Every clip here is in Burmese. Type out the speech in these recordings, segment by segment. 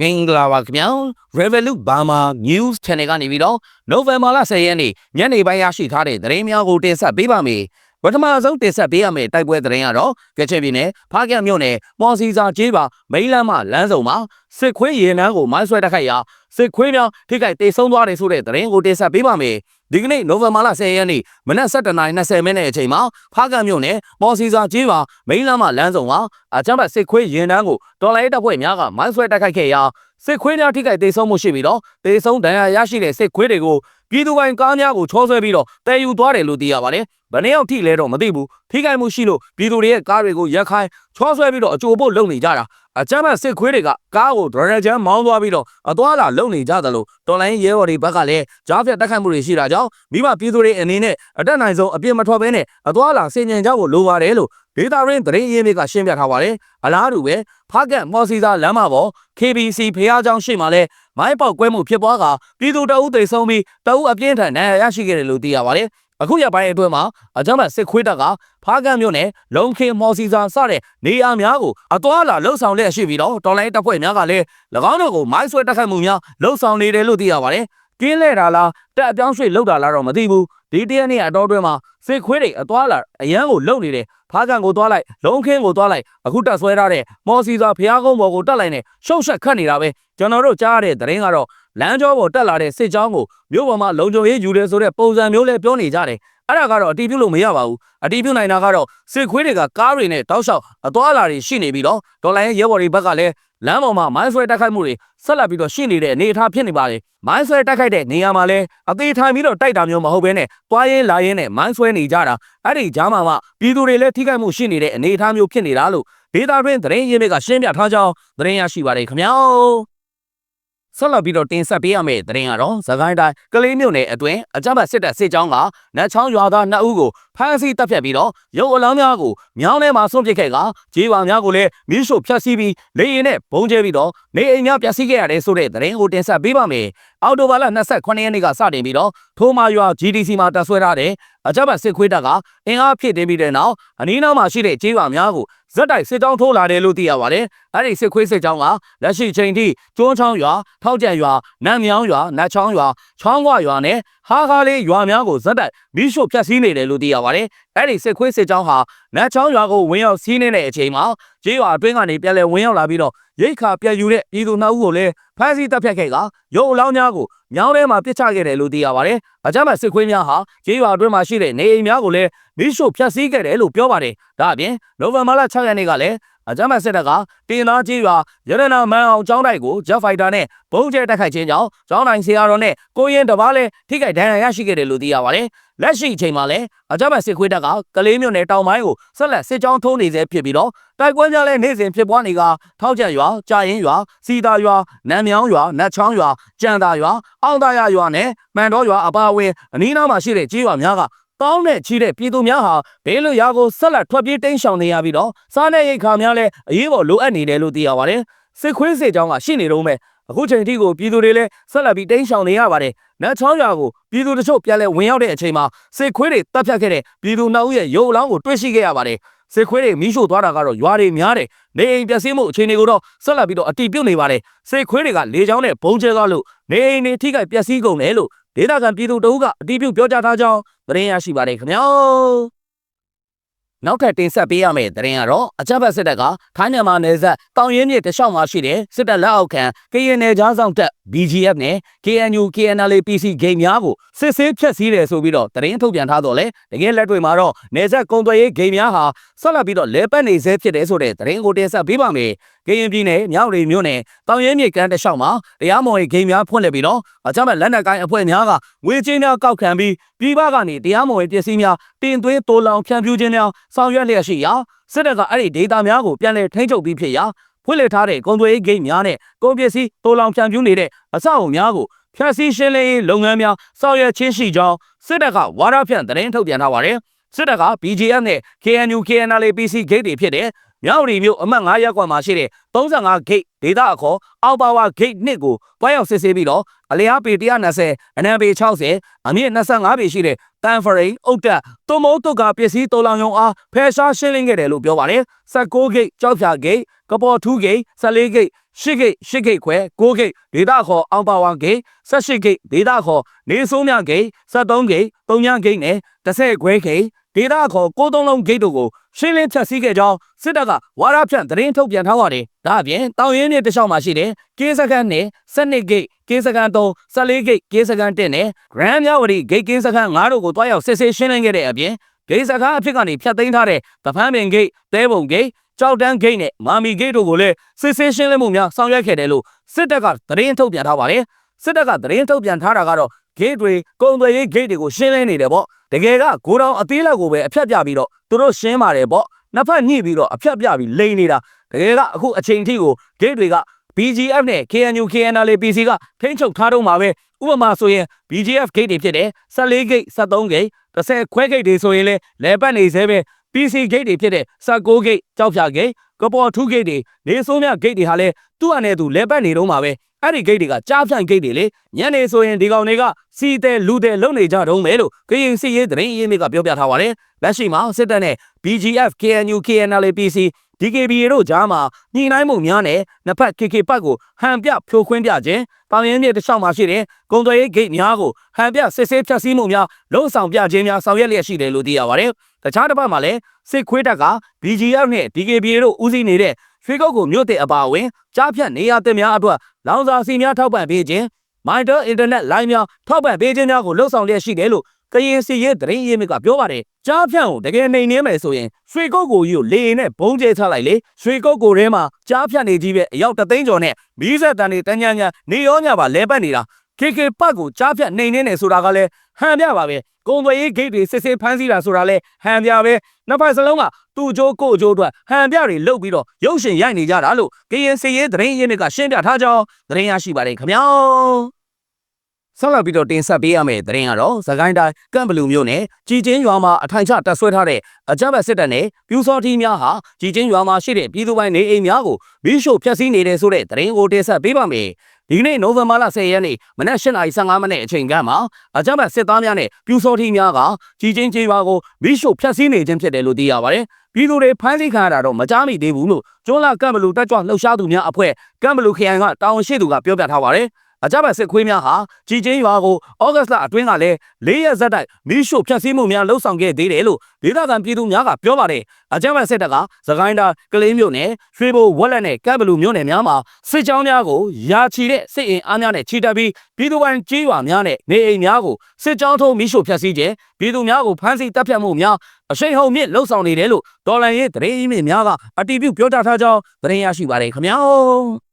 မင်္ဂလာပါခင်ဗျာ Revolut Burma News Channel ကနေပြီးတော့ November လ10ရက်နေ့ညနေပိုင်းရရှိထားတဲ့သတင်းများကိုတင်ဆက်ပေးပါမယ်ပထမဆုံးတင်ဆက်ပေးရမယ့်တိုက်ပွဲသတင်းကတော့ကချင်ပြည်နယ်ဖားကန့်မြို့နယ်မော်စီစာကျေးပါမိန်းလမ်းမလမ်းဆောင်မှာစစ်ခွေးရေနန်းကိုမိုင်းဆွဲတိုက်ခိုက်ရာစစ်ခွေးများထိခိုက်ဒေဆုံးသွားတယ်ဆိုတဲ့သတင်းကိုတင်ဆက်ပေးပါမယ် ဒီကနေ့နိုဝင်ဘာလ10ရက်နေ့မနက်7:20မိနစ်အချိန်မှာဖားကန့်မြို့နယ်မော်စီစာကျေးပါမိန်းလမ်းမလမ်းဆောင်မှာအကြမ်းဖက်စစ်ခွေးရင်တန်းကိုတော်လိုင်းတပ်ဖွဲ့များကမိုင်းဆွဲတိုက်ခိုက်ခဲ့ရာစစ်ခွေးများထိခိုက်ဒေဆုံးမှုရှိပြီးတော့ဒေဆုံးဒဏ်ရာရရှိတဲ့စစ်ခွေးတွေကိုပြည်သူပိုင်ကားများကိုချောဆွဲပြီးတော့တည်ယူသွားတယ်လို့သိရပါတယ်။ဘယ်နှယောက်ထိလဲတော့မသိဘူး။ထိခိုက်မှုရှိလို့ပြည်သူတွေရဲ့ကားတွေကိုရက်ခိုင်းချောဆွဲပြီးတော့အကြိုပို့လုပ်နေကြတာ။ အကြမ်းဖက်စစ်ခွေးတွေကကားကိုဒရဂျန်မောင်းသွားပြီးတော့အသွားလာလုပ်နေကြတယ်လို့တော်လိုင်းရဲဘော်တွေဘက်ကလည်းကြားဖြတ်တက်ခတ်မှုတွေရှိတာကြောင့်မိဘပြည်သူတွေအနေနဲ့အတက်နိုင်ဆုံးအပြစ်မထွက်ဘဲနဲ့အသွားလာဆင်ញံကြဖို့လိုပါတယ်လို့ဒေတာရင်းသတင်းရင်းမြစ်ကရှင်းပြထားပါတယ်။အလားတူပဲဖားကက်မော်စီစာလမ်းမပေါ် KBC ဖះเจ้าရှိမှလဲမိုင်းပေါက်ကွဲမှုဖြစ်ပွားကပြည်သူတအုပ်သိဆုံးပြီးတအုပ်အပြင်းထန်ဒဏ်ရာရရှိခဲ့တယ်လို့သိရပါတယ်။ အခုရပိုင်းအတွင်းမှာအကြမ်းဖက်စစ်ခွေးတပ်ကဖားကန့်မြို့နယ်လုံခင်မော်စီစာစတဲ့နေရာများကိုအသွားလာလှုပ်ဆောင်လျက်ရှိပြီးတော့တော်လိုင်းတပ်ဖွဲ့များကလည်း၎င်းတို့ကိုမိုင်းဆွဲတိုက်ခိုက်မှုများလှုပ်ဆောင်နေတယ်လို့သိရပါတယ်။ကင်းလဲတာလားတက်အပြောင်းရွှေ့လှုပ်တာလားတော့မသိဘူး။ဒီတရက်နေ့အတော်တွင်းမှာစစ်ခွေးတွေအသွားလာအရန်ကိုလှုပ်နေတယ်ဖားကန်ကိုသွားလိုက်လုံခင်းကိုသွားလိုက်အခုတက်ဆွဲထားတဲ့မော်စီစာဖျားကုန်းပေါ်ကိုတက်လိုက်နေရှုပ်ရှက်ခတ်နေတာပဲကျွန်တော်တို့ကြားရတဲ့သတင်းကတော့ လမ်းကျောပေါ်တက်လာတဲ့စစ်ကြောင်းကိုမြို့ပေါ်မှာလုံခြုံရေးယူတယ်ဆိုတဲ့ပုံစံမျိုးလဲပြောနေကြတယ်အဲ့ဒါကတော့အတီးပြုတ်လို့မရပါဘူးအတီးပြုတ်နိုင်တာကတော့စစ်ခွေးတွေကကားတွေနဲ့တောက်လျှောက်အသွားအလာတွေရှိနေပြီးတော့ဒေါ်လာရဲ့ရဲဘော်တွေဘက်ကလည်းလမ်းပေါ်မှာမိုင်းဆွဲတိုက်ခိုက်မှုတွေဆက်လက်ပြီးတော့ရှိနေတဲ့အနေအထားဖြစ်နေပါလေမိုင်းဆွဲတိုက်ခိုက်တဲ့နေရာမှာလည်းအသေးထိုင်ပြီးတော့တိုက်တာမျိုးမဟုတ်ဘဲနဲ့တွားရင်လာရင်နဲ့မိုင်းဆွဲနေကြတာအဲ့ဒီကြားမှာမှပြည်သူတွေလည်းထိခိုက်မှုရှိနေတဲ့အနေအထားမျိုးဖြစ်နေတာလို့ဒေတာတွင်သတင်းရင်းမြစ်ကရှင်းပြထားကြောင်းသတင်းရရှိပါတယ်ခင်ဗျာ ဆက်လက်ပြီးတော့တင်ဆက်ပေးရမယ့်သတင်းကတော့သခိုင်းတိုင်းကလေးမြို့နယ်အတွင်းအကြမ်းဖက်စစ်တပ်စစ်ကြောင်းကနတ်ချောင်းရွာသား2ဦးကိုဖမ်းဆီးတပ်ဖြတ်ပြီးတော့ရုပ်အလောင်းများကိုမြောင်းထဲမှာဆွန့်ပစ်ခဲ့ကဂျေးဝါများကိုလည်းမီးရှို့ဖျက်ဆီးပြီးလေရင်နဲ့ဘုံကျဲပြီးတော့နေအိမ်များပျက်စီးခဲ့ရတယ်ဆိုတဲ့သတင်းကိုတင်ဆက်ပေးပါမယ်။အော်တိုဘာလ28ရက်နေ့ကစတင်ပြီးတော့ထိုးမာရွာ GDC မှာတပ်ဆွဲထားတဲ့အကြမ်းဖက်စစ်ခွေးတပ်ကအင်အားဖြည့်တင်းပြီးတဲ့နောက်အနီးနားမှာရှိတဲ့ဂျေးဝါများကိုဇက်တိုက်စစ်ကြောင်းထိုးလာတယ်လို့သိရပါတယ်။အဲ့ဒီစစ်ခွေးစစ်ကြောင်းကလက်ရှိချိန်ထိကျွန်းချောင်းရွာထောက်ကျန်ရွာနတ်မြောင်းရွာနတ်ချောင်းရွာချောင်းကွရွာနဲ့ဟာခါလေးရွာများကိုဇက်တိုက်မီးရှို့ဖျက်ဆီးနေတယ်လို့သိရပါတယ်။အဲ့ဒီစစ်ခွေးစစ်ကြောင်းဟာနတ်ချောင်းရွာကိုဝင်ရောက်စီးနေတဲ့အချိန်မှာကျေးရွာအတွင်းကနေပြန်လည်ဝင်ရောက်လာပြီးတော့ရိတ်ခါပြန်ယူတဲ့ပြည်သူနှုတ်ကိုလည်းဖမ်းဆီးတပ်ဖြတ်ခဲ့ကရုပ်အလောင်းများကိုမြောင်းထဲမှာပစ်ချခဲ့တယ်လို့သိရပါတယ်။အကြမ်းဖက်စစ်ခွေးများဟာကျေးရွာအတွင်းမှာရှိတဲ့နေအိမ်များကိုလည်းမီးရှို့ဖျက်ဆီးခဲ့တယ်လို့ပြောပါတယ်။ဒါအပြင်နိုဝင်ဘာလ6ရက်နေ့ကလည်းအကြမ်းဖက်စစ်တပ်ကတင်သားကြီးရွာရတနာမန်အောင်ကျောင်းတိုက်ကိုဂျက်ဖိုက်တာနဲ့ဘုံကျဲတိုက်ခိုက်ခြင်းကြောင့်ကျောင်းတိုင်းဆရာတော်နဲ့ကိုရင်တပားလည်းထိခိုက်ဒဏ်ရာရရှိခဲ့တယ်လို့သိရပါတယ်။လက်ရှိအချိန်မှာလည်းအကြမ်းဖက်စစ်ခွေးတပ်ကကလေးမြို့နယ်တောင်ပိုင်းကိုဆက်လက်စစ်ကြောင်းထိုးနေဆဲဖြစ်ပြီးတော့တိုက်ပွဲများလည်းနေ့စဉ်ဖြစ်ပွားနေကထောက်ကျရွာကြာရင်ရွာစီတာရွာနန်းမြောင်းရွာနတ်ချောင်းရွာကြံသာရွာအောင်သာရရွာနဲ့မန်တော်ရွာအပါအဝင်အနီးနားမှာရှိတဲ့ကြီးရွာများကတောင်းနဲ့ချီတဲ့ပြည်သူများဟာဘေးလွတ်ရာကိုဆက်လက်ထွက်ပြေးတိမ်းရှောင်နေရပြီးတော့စားနပ်ရိက္ခာများလည်းအရေးပေါ်လိုအပ်နေတယ်လို့သိရပါတယ်စစ်ခွေးစစ်ကြောင်းကရှိနေတော့မဲ့ အခုချိန်ထိကိုပြည်သူတွေလည်းဆက်လက်ပြီးတိမ်းရှောင်နေရပါတယ်နတ်ချောင်းရွာကိုပြည်သူတချို့ပြန်လဲဝင်ရောက်တဲ့အချိန်မှာစစ်ခွေးတွေတပ်ဖြတ်ခဲ့တဲ့ပြည်သူနှောက်ရဲ့ရုပ်အလောင်းကိုတွေ့ရှိခဲ့ရပါတယ်စစ်ခွေးတွေမီးရှို့သွားတာကတော့ရွာတွေများတယ်နေအိမ်ပျက်စီးမှုအခြေအနေကိုတော့ဆက်လက်ပြီးတော့အတိပြုတ်နေပါတယ်စစ်ခွေးတွေကလေချောင်းနဲ့ဘုံကျဲသွားလို့နေအိမ်တွေထိခိုက်ပျက်စီးကုန်တယ်လို့ဒေသခံပြည်သူတအုပ်ကအတိပြုတ်ပြောကြားထားကြောင်းသတင်းရရှိပါတယ်ခင်ဗျာ နောက်ထပ်တင်ဆက်ပေးရမယ့်သတင်းကတော့အကြမ်းဖက်စစ်တပ်ကထိုင်းမြန်မာနယ်စပ်တောင်ရင်းမြစ်တလျှောက်မှာရှိတဲ့စစ်တပ်လက်အောက်ခံ KNL ကြားဆောင်တပ် BGF နဲ့ KNU KNL PC ဂိမ်းများကိုစစ်ဆေးဖျက်ဆီးတယ်ဆိုပြီးတော့သတင်းထုတ်ပြန်ထားတော့လေတကယ်လက်တွေမှာတော့နယ်စပ်ကုံသွယ်ရေးဂိမ်းများဟာဆက်လက်ပြီးတော့လဲပတ်နေဆဲဖြစ်တယ်ဆိုတဲ့သတင်းကိုတင်ဆက်ပေးပါမယ်ကရင်ပြည်နယ်မြောက်ရီမြို့နယ်တောင်ရဲမြေကမ်းတလျှောက်မှာတရားမဝင်ဂိမ်းများဖွင့်လှစ်ပြီးတော့အကြမ်းဖက်လက်နက်ကိုင်းအဖွဲ့များကငွေကြေးများကောက်ခံပြီး ပြည်ပကနေတရားမဝင်ပစ္စည်းများတင်သွင်းတိုးလောင်ဖြန့်ဖြူးခြင်းများဆောင်ရွက်လျက်ရှိရာစစ်တပ်ကအဲ့ဒီဒေတာများကိုပြန်လည်ထိန်းချုပ်ပြီးဖြစ်ရာဖွင့်လှစ်ထားတဲ့ကုန်သွယ်ရေးဂိမ်းများနဲ့ကုန်ပစ္စည်းတိုးလောင်ဖြန့်ဖြူးနေတဲ့အဆောက်အုံများကိုဖျက်ဆီးရှင်းလင်းရေးလုပ်ငန်းများဆောင်ရွက်ခြင်းရှိကြောင်းစစ်တပ်ကဝါဒဖြန့်သတင်းထုတ်ပြန်ထားပါတယ်စစ်တပ်က BGF နဲ့ KNU KNL PC ဂိတ်တွေဖြစ်တဲ့ မြောက်ရီမြို့အမှတ်9ရပ်ကွက်မှာရှိတဲ့35 gate ဒေသအခေါ်အောက်ပါဝါ gate 1ကိုတွားရောက်စစ်ဆေးပြီးတော့အလျားပေ120အနံပေ60အမြင့်25ပေရှိတဲ့တန်ဖရိန်အုတ်တက်သွမုတ်တုတ်ကပစ္စည်းတော်လောင်ရုံအားဖယ်ရှားရှင်းလင်းခဲ့တယ်လို့ပြောပါတယ်16 gate ကြောက်ဖြာ gate ကပေါ်2 gate 14 gate ၈ဂိတ်၈ဂိတ်ခွဲ၉ဂိတ်ဒေတာခေါ်အောင်ပါဝါဂိတ်၁၈ဂိတ်ဒေတာခေါ်နေဆိုးမြဂိတ်၁၃ဂိတ်၃ညဂိတ်နဲ့၁၀ခွဲဂိတ်ဒေတာခေါ်၉သုံးလုံးဂိတ်တို့ကိုရှင်းလင်းဖြတ်စည်းခဲ့ကြောင်းစစ်တပ်ကဝါရဖြန့်သတင်းထုတ်ပြန်ထားပါတယ်။ဒါအပြင်တောင်ရင်းမြစ်တစ်လျှောက်မှာရှိတဲ့ကင်းစကန်နဲ့၁၂ဂိတ်ကင်းစကန်၃၁၄ဂိတ်ကင်းစကန်၁နဲ့ဂရန်မြဝတီဂိတ်ကင်းစကန်၅တို့ကိုတွားရောက်စစ်ဆေးရှင်းလင်းခဲ့တဲ့အပြင်ဂိတ်စကားအဖြစ်ကနေဖြတ်သိမ်းထားတဲ့တဖန်းပင်ဂိတ်၊တဲပုံဂိတ် ကြောက်တန်းဂိတ်နဲ့မာမီဂိတ်တို့ကိုလည်းစစ်ဆေးရှင်းလင်းမှုများဆောင်ရွက်ခဲ့တယ်လို့စစ်တပ်ကသတင်းထုတ်ပြန်ထားပါတယ်။စစ်တပ်ကသတင်းထုတ်ပြန်ထားတာကတော့ဂိတ်တွေကုန်သွယ်ရေးဂိတ်တွေကိုရှင်းလင်းနေတယ်ပေါ့တကယ်ကဂိုတောင်အသေးလက်ကိုပဲအဖြတ်ပြပြီးတော့သူတို့ရှင်းပါတယ်ပေါ့နှစ်ဖက်ညှိပြီးတော့အဖြတ်ပြပြီးလိန်နေတာတကယ်ကအခုအချိန်ထိကိုဂိတ်တွေက BGF နဲ့ KNU KNL PC ကထိန်းချုပ်ထားတော့မှာပဲဥပမာဆိုရင် BGF ဂိတ်တွေဖြစ်တယ်14ဂိတ်73ဂိတ်30ခွဲဂိတ်တွေဆိုရင်လည်းလဲပတ်နေသေးပဲ PC ဂိတ်တွေဖြစ်တဲ့16ဂိတ်ကြောက်ဖြာဂိတ်ကပေါ်2ဂိတ်တွေနေဆိုးမြဂိတ်တွေဟာလည်းသူ့အနေနဲ့သူလဲပတ်နေတော့မှာပဲအဲ့ဒီဂိတ်တွေကကြားဖြန့်ဂိတ်တွေလေညနေဆိုရင်ဒီကောင်တွေကစီတဲလူတဲလုံနေကြတော့မယ်လို့ကရင်စီရေးသတင်းရေးမြစ်ကပြောပြထားပါတယ်လက်ရှိမှာစစ်တပ်နဲ့ BGF KNU KNL PC DKBA တို့ကြားမှာညှိနှိုင်းမှုများနဲ့နှစ်ဖက် KK ပတ်ကိုဟန်ပြဖြိုခွင်းပြခြင်းတောင်ရင်းမြစ်တစ်လျှောက်မှာရှိတဲ့ကုန်သွယ်ရေးဂိတ်များကိုဟန်ပြစစ်ဆေးဖြတ်စည်းမှုများလုံဆောင်ပြခြင်းများဆောင်ရွက်လျက်ရှိတယ်လို့သိရပါတယ် တခြားတစ်ပတ်မှာလည်းစစ်ခွေးတပ်က BGF နဲ့ DKBA တို့ဦးစီးနေတဲ့ရွှေကုတ်ကိုမြို့တဲ့အပါအဝင်ကြားဖြတ်နေရတဲ့များအတွက်လောင်စာစီများထောက်ပံ့ပေးခြင်းမိုင်တာအင်တာနက်လိုင်းများထောက်ပံ့ပေးခြင်းများကိုလှုပ်ဆောင်လျက်ရှိတယ်လို့ကရင်စီရဲ့သတင်းရင်းမြစ်ကပြောပါတယ်ကြားဖြန့်ကိုတကယ်နေနေမယ်ဆိုရင်ရွှေကုတ်ကိုကြီးကိုလေရင်နဲ့ဘုံကျဲချလိုက်လေရွှေကုတ်ကိုထဲမှာကြားဖြန့်နေကြီးပဲအယောက်တသိန်းကျော်နဲ့မီးဆက်တန်တွေတန်းညံ့ညံ့နေရောညပါလဲပတ်နေတာ KK ပတ်ကိုကြားဖြတ်နေနေနေဆိုတာကလည်း ဟန်ပြပါပဲကုံသွေးရေးဂိတ်တွေစစ်စစ်ဖမ်းဆီးတာဆိုတာလည်းဟန်ပြပဲနှစ်ဖက်စလုံးကသူ့ကြိုးကို့ကြိုးအတွက်ဟန်ပြတွေလုတ်ပြီးတော့ရုပ်ရှင်ရိုက်နေကြတာလို့ကရင်စီရေးသတင်းရင်းမြစ်ကရှင်းပြထားကြောင်းသတင်းရရှိပါတယ်ခင်ဗျာဆက်လက်ပြီးတော့တင်ဆက်ပေးရမယ့်သတင်းကတော့သခိုင်းတိုင်းကန့်ဘလူမျိုးနဲ့ကြည်ချင်းရွာမှာအထိုင်ချတပ်ဆွဲထားတဲ့အကြမ်းဖက်စစ်တပ်နဲ့ပြူစော်တီများဟာကြည်ချင်းရွာမှာရှိတဲ့ပြည်သူပိုင်းနေအိမ်များကိုမီးရှို့ဖျက်ဆီးနေတယ်ဆိုတဲ့သတင်းကိုတင်ဆက်ပေးပါမယ်။ ဒီကနေ့နိုဝင်ဘာလ10ရက်နေ့မနက်8:15မိနစ်အချိန်ကမှာအကြမ်းဖက်စစ်သားများနဲ့ပြူစော်တီများကကြည်ချင်းကျေးရွာကိုမီးရှို့ဖျက်ဆီးနေခြင်းဖြစ်တယ်လို့သိရပါတယ်။ပြည်သူတွေဖမ်းဆီးခံရတာတော့မကြားမိသေးဘူးလို့ကျွန်းလာကန့်ဘလူတက်ကြွလှုပ်ရှားသူများအဖွဲ့ကန့်ဘလူခရိုင်ကတာဝန်ရှိသူကပြောပြထားပါတယ်။ အကြမ်းဖက်စစ်ခွေးများဟာကြည်ချင်းရွာကိုဩဂတ်လအတွင်းကလည်း၄ရက်ဇက်တိုက်မီးရှို့ဖျက်ဆီးမှုများလှုပ်ဆောင်ခဲ့သေးတယ်လို့ဒေသခံပြည်သူများကပြောပါတယ်အကြမ်းဖက်စစ်တပ်ကသခိုင်းတာကလေးမျိုးနဲ့ရွှေဘိုဝက်လက်နဲ့ကပ်ဘလူမျိုးနယ်များမှာစစ်ကြောင်းများကိုရာချီတဲ့စစ်အင်အားများနဲ့ချီတက်ပြီးပြည်သူပိုင်းကြေးရွာများနဲ့နေအိမ်များကိုစစ်ကြောင်းထုံးမီးရှို့ဖျက်ဆီးခြင်းပြည်သူများကိုဖမ်းဆီးတပ်ဖြတ်မှုများအရှိန်ဟုန်မြင့်လှုပ်ဆောင်နေတယ်လို့ဒေါ်လာရေးသတင်းအင်းမြစ်များကအတီးပြုပြောကြားထားကြောင်းသတင်းရရှိပါတယ်ခင်ဗျာ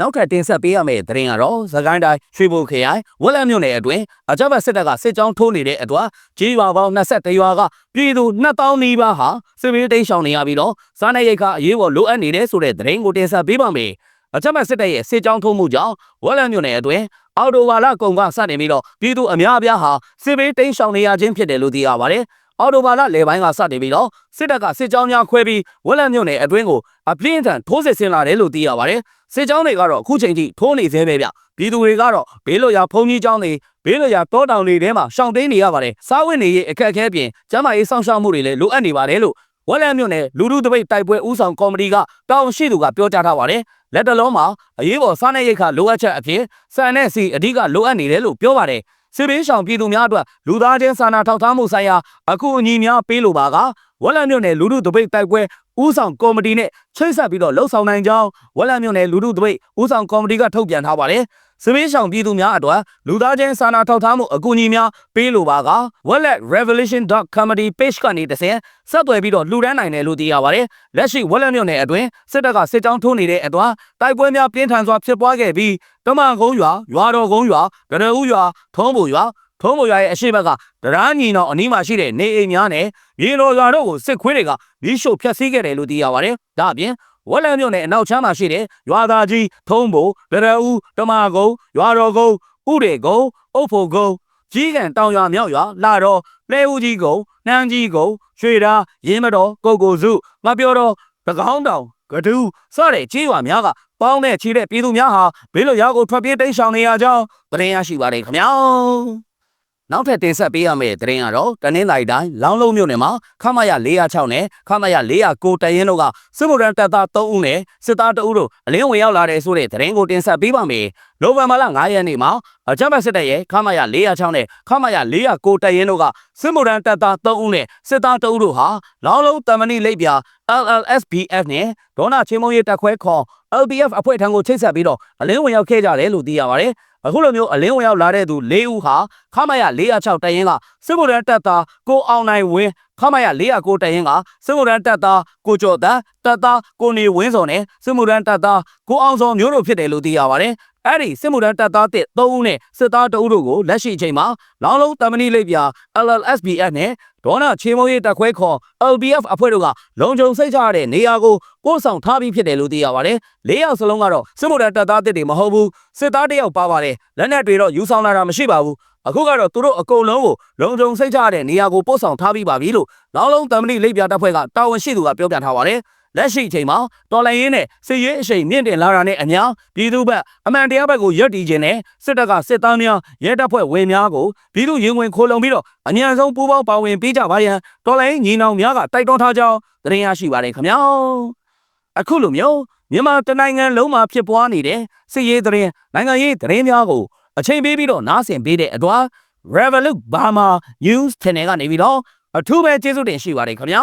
နောက်ထပ်တင်ဆက်ပေးရမယ့်သတင်းကတော့သခိုင်းတိုင်းရွှေဘိုခရိုင်ဝက်လက်မြို့နယ်အတွင်းအကြမ်းဖက်စစ်တပ်ကစစ်ကြောင်းထိုးနေတဲ့အတွက်ကြေးရွာပေါင်း21ရွာကပြည်သူ2000နီးပါးဟာစစ်ဘေးတိမ်းရှောင်နေရပြီးတော့စားနပ်ရိက္ခာအရေးပေါ်လိုအပ်နေတဲ့ဆိုတဲ့သတင်းကိုတင်ဆက်ပေးပါမယ်။အကြမ်းဖက်စစ်တပ်ရဲ့စစ်ကြောင်းထိုးမှုကြောင့်ဝက်လက်မြို့နယ်အတွင်းအော်တိုဝါလာကုံကစတင်ပြီးတော့ပြည်သူအများအပြားဟာစစ်ဘေးတိမ်းရှောင်နေရခြင်းဖြစ်တယ်လို့သိရပါတယ်။အော်တိုဘာလလယ်ပိုင်းကစတင်ပြီးတော့စစ်တပ်ကစစ်ကြောင်းများခွဲပြီးဝက်လက်မြို့နယ်အတွင်းကိုအပြင်းထန်ထိုးစစ်ဆင်လာတယ်လို့သိရပါတယ်။ စစ်ကြောင်းတွေကတော့အခုချိန်ထိထိုးနေသေးပဲဗျ။ပြည်သူတွေကတော့ဘေးလွတ်ရာဖုန်ကြီးကျောင်းတွေဘေးလွတ်ရာတောတောင်တွေထဲမှာရှောင်တိန်နေရပါတယ်။စားဝတ်နေရေးအခက်အခဲပြင်ကျန်းမာရေးစောင့်ရှောက်မှုတွေလည်းလိုအပ်နေပါတယ်လို့ဝက်လက်မြို့နယ်လူလူတပိတ်တိုက်ပွဲဦးဆောင်ကော်မတီကတာဝန်ရှိသူကပြောကြားထားပါတယ်။လက်တလုံးမှာအရေးပေါ်စားနပ်ရိက္ခလိုအပ်ချက်အဖြစ်စံနဲ့စီအဓိကလိုအပ်နေတယ်လို့ပြောပါတယ်။စစ်ဘေးရှောင်ပြည်သူများအတွက်လူသားချင်းစာနာထောက်ထားမှုဆိုင်ရာအခုအညီများပေးလိုပါကဝက်လက်မြို့နယ်လူလူတပိတ်တိုက်ပွဲ ဦးဆောင်ကော်မတီနဲ့ချိတ်ဆက်ပြီးတော့လှုပ်ဆောင်နိုင်ကြောင်းဝက်လက်မြို့နယ်လူလူတပိတ်ဦးဆောင်ကော်မတီကထုတ်ပြန်ထားပါတယ်။စစ်ဘေးရှောင်ပြည်သူများအတွက်လူသားချင်းစာနာထောက်ထားမှုအကူအညီများပေးလိုပါက wallet revolution.comedy page ကနေတစ်ဆင့်ဆက်သွယ်ပြီးတော့လှူဒန်းနိုင်တယ်လို့သိရပါတယ်။လက်ရှိ wallet မြို့နယ်အတွင်းစစ်တပ်ကစစ်ကြောင်းထိုးနေတဲ့အတွက်တိုက်ပွဲများပြင်းထန်စွာဖြစ်ပွားခဲ့ပြီးတမန်ကုန်းရွာရွာတော်ကုန်းရွာကရဦးရွာထုံးပူရွာ ထုံးပူရွာရဲ့အရှိတ်ဘက်ကတရားညီနောင်အနီးမှာရှိတဲ့နေအိမ်များနဲ့မြေတော်ရွာတို့ကိုစစ်ခွေးတွေကမီးရှို့ဖျက်ဆီးခဲ့တယ်လို့သိရပါတယ်။ဒါအပြင်ဝက်လန်မြို့နယ်အနောက်ချမ်းမှာရှိတဲ့ရွာသားကြီးထုံးဘိုဗရဦးတမကုန်းရွာတော်ကုန်းဥရေကုန်းအုတ်ဖို့ကုန်းကြီးကန်တောင်ရွာမြောက်ရွာလာတော်လဲဦးကြီးကုန်းနှမ်းကြီးကုန်းရွှေသားရင်းမတော်ကိုကိုစုမပြောတော့ပကောင်းတောင်ကဒူးစတဲ့ကြီးရွာများကပေါင်းတဲ့ချီတဲ့ပြည်သူများဟာဘေးလွတ်ရာကိုထွက်ပြေးတိမ်းရှောင်နေရကြောင်းသတင်းရရှိပါတယ်ခင်ဗျာ နောက်ထပ်တင်ဆက်ပေးရမယ့်သတင်းကတော့တနင်္လာရီတိုင်းလောင်းလုံးမြို့နယ်မှာခမရ406နဲ့ခမရ409တရင်တို့ကစစ်ဗိုလ်တန်းတပ်သား3ဦးနဲ့စစ်သား2ဦးတို့အလင်းဝင်ရောက်လာတဲ့ဆိုတဲ့သတင်းကိုတင်ဆက်ပေးပါမယ်။နိုဝင်ဘာလ9ရက်နေ့မှာအကြမ်းဖက်စစ်တပ်ရဲ့ခမရ406နဲ့ခမရ409တရင်တို့ကစစ်ဗိုလ်တန်းတပ်သား3ဦးနဲ့စစ်သား2ဦးတို့ဟာလောင်းလုံးတမဏိလိပ်ပြ LLSBF နဲ့ဒေါနာချင်းမုံရေးတပ်ခွဲခေါ် LBF အဖွဲ့ထံကိုချိတ်ဆက်ပြီးတော့အလင်းဝင်ရောက်ခဲ့ကြတယ်လို့သိရပါတယ်။ အခုလိုမျိုးအလင်းဝင်ရောက်လာတဲ့သူ၄ဦးဟာခမရ406တရင်ကစစ်ဗိုလ်တန်းတပ်သားကိုအောင်နိုင်ဝင်းခမရ409တရင်ကစစ်ဗိုလ်တန်းတပ်သားကိုကျော်သားတပ်သားကိုနေဝင်းစော်နဲ့စစ်ဗိုလ်တန်းတပ်သားကိုအောင်စောမျိုးတို့ဖြစ်တယ်လို့သိရပါတယ်။ အဲ့ဒီစစ်မှုထမ်းတပ်သားတစ်3ဦးနဲ့စစ်သား2ဦးတို့ကိုလက်ရှိအချိန်မှာလောင်းလုံးတမဏိလိပ်ပြ LLSBF နဲ့ဒေါနာချေမုံရေးတပ်ခွဲခေါ် LBF အဖွဲ့တို့ကလုံခြုံစိတ်ချရတဲ့နေရာကိုပို့ဆောင်ထားပြီးဖြစ်တယ်လို့သိရပါတယ်။၄ယောက်စလုံးကတော့စစ်မှုထမ်းတပ်သားတစ်တွေမဟုတ်ဘူးစစ်သားတစ်ယောက်ပါပါတယ်။လက်နက်တွေတော့ယူဆောင်လာတာမရှိပါဘူး။အခုကတော့သူတို့အကုန်လုံးကိုလုံခြုံစိတ်ချရတဲ့နေရာကိုပို့ဆောင်ထားပြီးပါပြီလို့လောင်းလုံးတမဏိလိပ်ပြတပ်ဖွဲ့ကတာဝန်ရှိသူကပြောပြထားပါတယ်။ လက်ရှိအချိန်မှာတော်လိုင်းရင်းနဲ့စစ်ရေးအရှိန်မြင့်တင်လာတာနဲ့အမျှပြည်သူ့ဘက်အမှန်တရားဘက်ကိုရပ်တည်ခြင်းနဲ့စစ်တပ်ကစစ်သားများရဲတပ်ဖွဲ့ဝင်များကိုပြည်သူရင်ဝင်ခိုးလုံပြီးတော့အမြန်ဆုံးပူးပေါင်းပါဝင်ပေးကြပါရန်တော်လိုင်းညီနောင်များကတိုက်တွန်းထားကြောင်းသတင်းရရှိပါတယ်ခင်ဗျာအခုလိုမျိုးမြန်မာတနိုင်ငံလုံးမှာဖြစ်ပွားနေတဲ့စစ်ရေးသတင်းနိုင်ငံရေးသတင်းများကိုအချိန်ပေးပြီးတော့နားဆင်ပေးတဲ့အတွက် Revolut Burma News Channel ကနေပြီးတော့အထူးပဲကျေးဇူးတင်ရှိပါတယ်ခင်ဗျာ